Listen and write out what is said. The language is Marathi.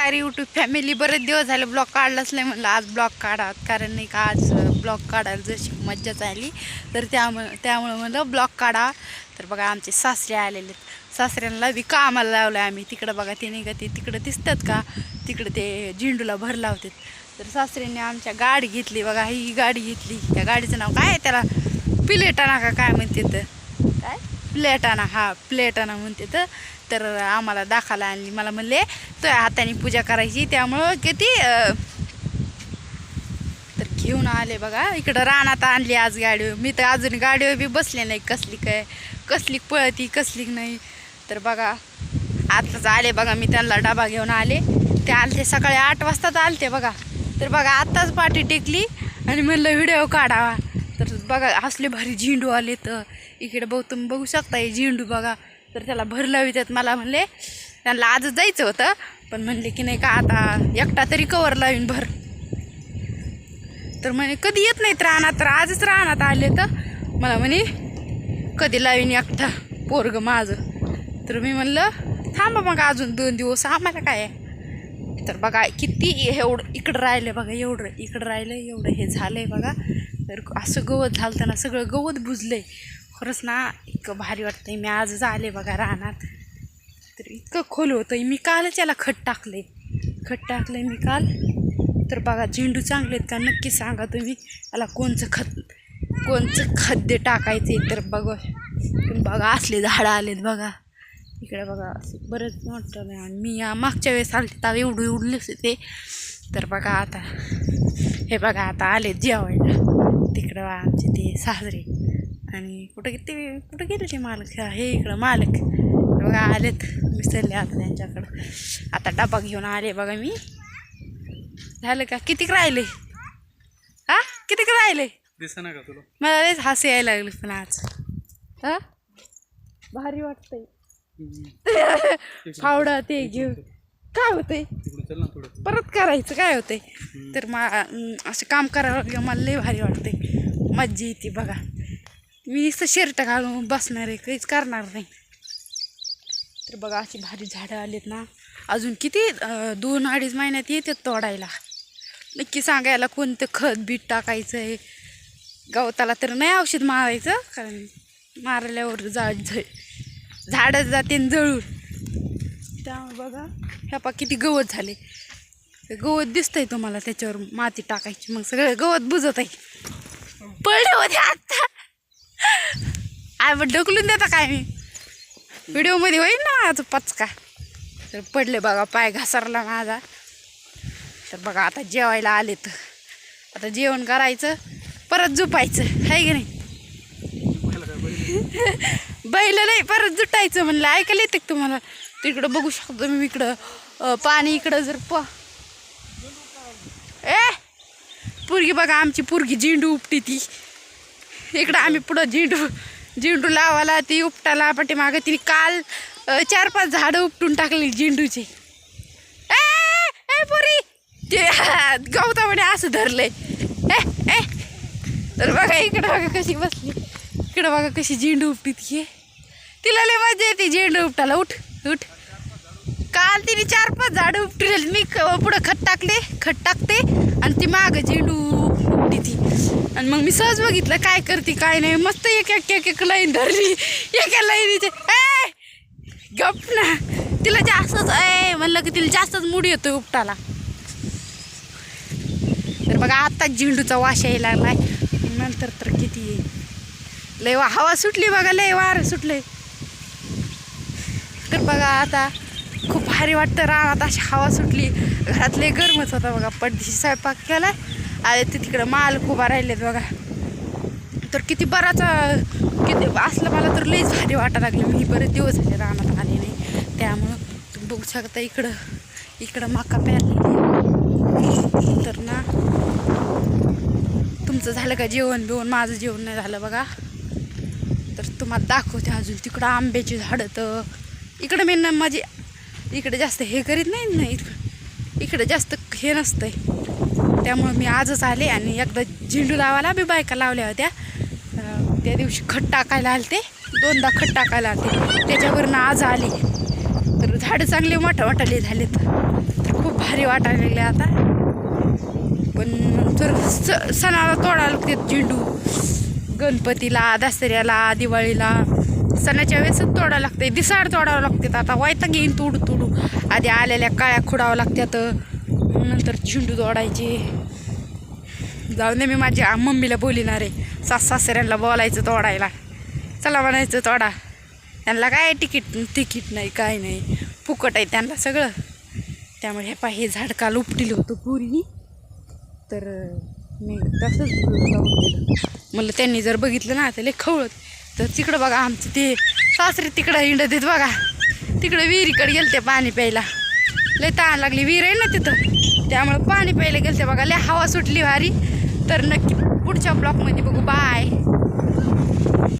नमस्कार यूट्यूब फॅमिली बरेच दिवस झाले ब्लॉग काढलाच नाही म्हणलं. आज ब्लॉग काढा. कारण नाही का आज ब्लॉग काढायला जशी मज्जाच आली तर त्यामुळं त्यामुळं म्हणलं ब्लॉग काढा. तर बघा आमचे सासरे आलेले आहेत. सासऱ्यांना बी कामाला लावलं आम्ही. तिकडं बघा ते नाही का ते तिकडं दिसतात का? तिकडं ते झेंडूला भर लावतात. तर सासऱ्यांनी आमच्या गाडी घेतली बघा ही गाडी घेतली. त्या गाडीचं नाव काय आहे त्याला? पिलेटाना का काय म्हणते तर काय? प्लेटाना हा प्लेटाना म्हणते तर तर आम्हाला दाखवायला आणली. मला म्हणले तर हाताने पूजा करायची. त्यामुळं किती तर घेऊन आले बघा. इकडं रानात आणली आज गाडी मी तर अजून गाडीवर बी बसले नाही. कसली काय कसली पळती कसली नाही. तर बघा आताच आले बघा. मी त्यांना डबा घेऊन आले. ते आलते सकाळी आठ वाजताच आलते बघा. तर बघा आत्ताच पाठी टेकली आणि म्हणलं व्हिडिओ काढावा. तर बघा असले भारी झेंडू आले तर इकडे बघ तुम्ही बघू शकता हे झेंडू बघा. तर त्याला भर विचारत मला म्हणले त्यांना आजच जायचं होतं पण म्हणले की नाही का आता एकटा तरी कवर लावीन भर. तर म्हणे कधी येत नाहीत राहणार तर आजच राहणार आले तर. मला म्हणे कधी लावीन एकटा? पोरग माझं. तर मी म्हणलं थांबा मग अजून दोन दिवस आम्हाला काय? आहे तर बघा किती एवढं इकडं राहिलं बघा एवढं इकडं राहिलं एवढं हे झालं आहे बघा. तर असं गवत झालं त्यांना सगळं गवत बुजलंय. खरंच ना इतकं भारी वाटतंय. मी आजच आले बघा रानात. तर इतकं खोल होतं मी कालच याला खत टाकले खत टाकलंय मी काल. तर बघा झेंडू चांगले आहेत का? नक्की सांगा तुम्ही. याला कोणचं खत कोणचं खाद्य टाकायचं तर बघा. बघा असले झाडं आलेत बघा. इकडे बघा बरंच मोठं आणि मी या मागच्या वेळेस आले तर एवढं एवढलेच ते. तर बघा आता हे बघा आता आले जेवायला. तिकडं आमचे ते साजरे. आणि कुठं ते कुठं गेले ते मालक? हे इकडं मालक. बघा आलेत. विसरले आता त्यांच्याकडं. आता डबा घेऊन आले बघा मी. झालं का? कितीक राहिले? हा? कितीक राहिले? दिसा का तुला? मला लयच हसू यायला लागलं पण आज. हा? भारी वाटतंय. फावडा ते घेऊन. काय होतंय? तिकडे चल ना थोडं. परत करायचं काय होतंय? तर मा असं काम करावं लागलं मला लय भारी वाटतंय. मज्जा येते बघा. मी नुसतं शर्ट घालून बसणार आहे काहीच करणार नाही. तर बघा अशी भारी झाडं आलीत ना. अजून किती दोन अडीच महिन्यात येतात तोडायला. नक्की सांगायला कोणतं खत बीट टाकायचं आहे गवताला तर नाही औषध मारायचं कारण मारल्यावर जा झ झाडं जाते जळून. त्यामुळे बघा ह्या पा किती गवत झाले. गवत दिसतंय तुम्हाला त्याच्यावर माती टाकायची. मग सगळं गवत बुजत आहे. पडले होते आत्ता आय मग ढकलून देता काय मी? व्हिडिओमध्ये होईल ना माझं पचका. तर पडले बघा पाय घसरला माझा. तर बघा आता जेवायला आले तर आता जेवण करायचं परत झुपायचं आहे की नाही? बैल नाही परत जुटायचं म्हणलं. ऐकायला येते तुम्हाला? तिकडं बघू शकतो मी इकडं. पाणी इकडं जर प ए! पुरगी बघा आमची पुरगी झेंडू उपटी ती. इकडं आम्ही पुढं झेंडू झेंडू लावायला ती उपटाला पाठीमागं तिने काल चार पाच झाडं उपटून टाकली झेंडूची. ए ए पुरी! ते गवतामध्ये असं धरलंय. ए ए! तर बघा इकडं बघा कशी बसली. इकडं बघा कशी झेंडू उपटी ती तिला लय मजा येते झेंडू उपटाला उठ उठ. काल तिने चार पाच झाडं उपटली मी पुढं खत टाकले खत टाकते आणि ती माग झेंडू उपटी ती आणि मग मी सहज बघितलं काय करते काय नाही. मस्त एक एक एक एक लाईन धरली. एका लाईनीचे ए गप ना. तिला जास्तच ए म्हणलं की तिला जास्तच मूड येतो उपटाला तर बघा आत्ताच झेंडूचा वास यायला लागलाय. नंतर तर किती येईल. लय वा हवा सुटली बघा लय वार सुटले तर बघा आता खूप भारी वाटतं रानात अशी हवा सुटली. घरातले गरमच होता बघा पडदिशी स्वयंपाक केला आले ते तिकडं माल उभा राहिलेत बघा. तर किती बराच किती असलं मला तर लईच भारी वाटा लागलं. मी बरेच दिवस झाले रानात आले नाही. त्यामुळं तुम्ही बघू शकता इकडं इकडं मका प्यारलेली तर ना तुमचं झालं का जेवण बिवण? माझं जेवण नाही झालं बघा. तर तुम्हाला दाखवते अजून तिकडं आंब्याची झाडं तर. इकडं मी ना माझी इकडे जास्त हे करीत नाही ना इकडं इकडं जास्त हे नसतंय. त्यामुळं मी आजच आले आणि एकदा झेंडू लावायला मी बायका लावल्या होत्या. त्या दिवशी खट टाकायला आले ते दोनदा खट टाकायला आले त्याच्यावरनं आज आले. तर झाडं चांगले मोठा वाटाले झालेत. तर खूप भारी वाटायला आता. पण तर स- सणाला तोडायला लागते झेंडू. गणपतीला दसऱ्याला दिवाळीला. सणाच्या वेळेसच तोडावं लागते. दिसाड तोडावं लागते. आता वायता घेईन तुडू तुडू. आधी आलेल्या काळ्या खुडावं लागतात नंतर झेंडू तोडायचे. जाऊ दे मी माझ्या मम्मीला बोलिणार आहे सास सासऱ्यांना बोलायचं तोडायला. चला म्हणायचं तोडा. त्यांना काय तिकीट तिकीट नाही काय नाही. फुकट आहे त्यांना सगळं. त्यामुळे हे पाय हे झाड काल उपटिलं होतं पुरी तर मी तसंच लावून दिलं. म्हणलं त्यांनी जर बघितलं ना तर खवळत. तर तिकडं बघा आमचं ते सासरे तिकडं हिंड देत बघा. तिकडं विहिरीकडे गेलते पाणी प्यायला. लय तहान लागली विहीर आहे ना तिथं. त्यामुळे पाणी प्यायला गेलते बघा. लय हवा सुटली भारी. तर नक्की पुढच्या ब्लॉकमध्ये बघू. बाय